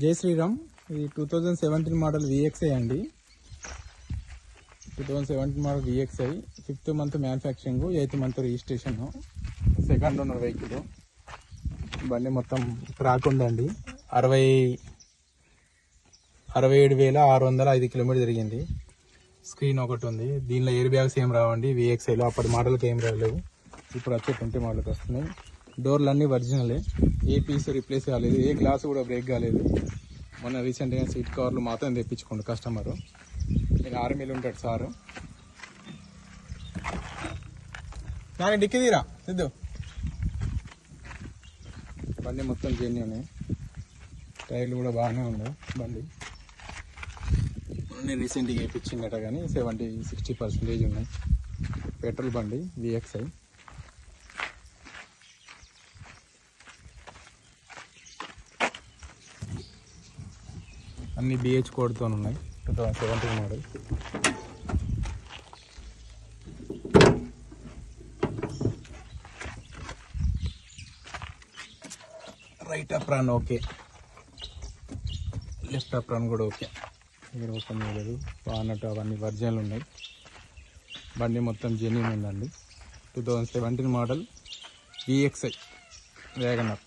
జై శ్రీరామ్. ఇది two thousand seventeen model VXI అండి. Two thousand seventeen model VXI fifth month manufacturing eighth month registration second owner vehicle బండి మొత్తం crack ఉందండి అరవై అరవై ఏడు వేల ఆరు వందల ఐదు కిలోమీటర్ తిరిగింది. స్క్రీన్ ఒకటి ఉంది. దీనిలో ఎయిర్ బ్యాగ్స్ ఏం రావండి? విఎక్స్ఐలో అప్పటి మోడల్కి ఏం రాలేవు. ఇప్పుడు వచ్చే ట్వంటీ మోడల్కి వస్తున్నాయి. డోర్లు అన్నీ ఒరిజినలే. ఏ పీస్ రిప్లేస్ కాలేదు ఏ గ్లాస్ కూడా బ్రేక్ కాలేదు. మొన్న రీసెంట్గా సీట్ కవర్లు మాత్రం తెప్పించుకోండి కస్టమరు. నేను ఆర్మీలో ఉంటాడు సారు. కానీ డిక్కి తీరా? సిద్ధు బండి మొత్తం జెన్యున్ టైర్లు కూడా బాగానే ఉన్నాయి బండి. నేను రీసెంట్గా వేయించిందట కానీ సెవెంటీ సిక్స్టీ పర్సెంటేజ్ ఉన్నాయి. పెట్రోల్ బండి విఎక్స్ఐ అన్ని బిహెచ్ కోడ్తో ఉన్నాయి. Two thousand seventeen model. Right up run okay left up run కూడా ఓకే ఇక్కడ ఓపెన్ చేయలేదు బాగున్నట్టు అవన్నీ వర్జన్లు ఉన్నాయి. బండి మొత్తం జెన్యున్ ఉందండి. Two thousand seventeen model VXI WagonR